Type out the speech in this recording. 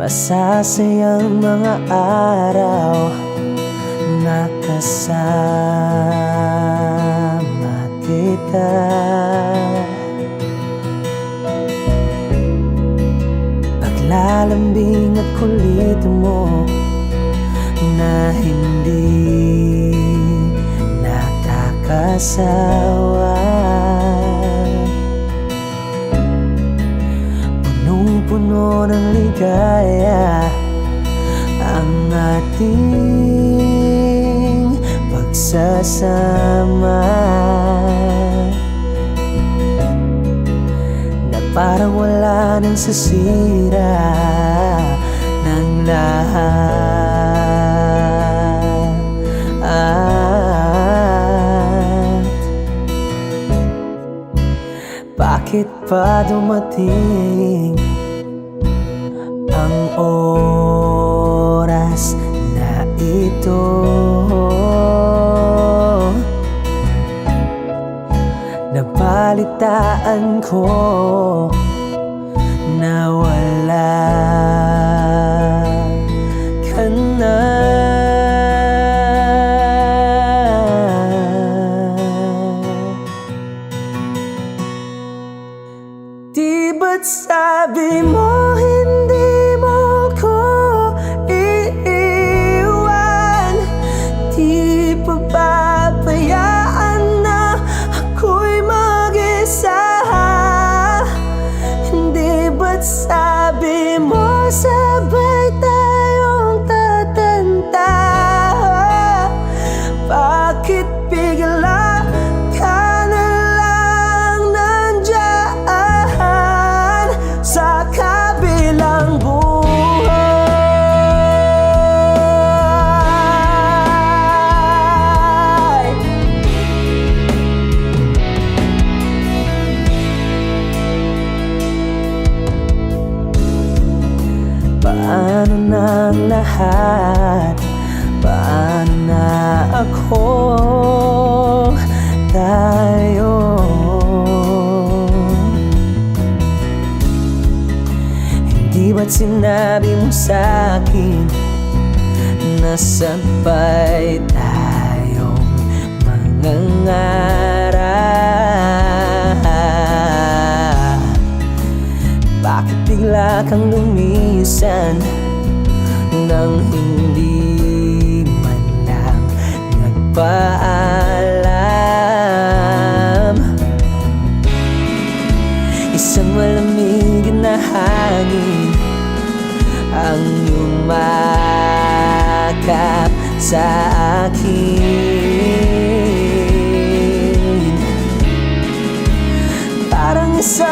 Masasayang mga araw Nakasama kita. Paglalambing at kulit mo Na hindi nakakasawa Punong-puno ng ligaya Ang ating pagsasama. Na parang wala nang sasira ng lahat. Bakit pa dumating ang oras na ito. Nabalitaan ko na wala bigla ka na lang nandyan Sa kabilang buhay Paano ang lahat? Paano na ako? Sa'kin Na sabay tayong mangangarap bakit bigla kang lumisan Nang hindi man lang nagpaalam sa akin. Parang isang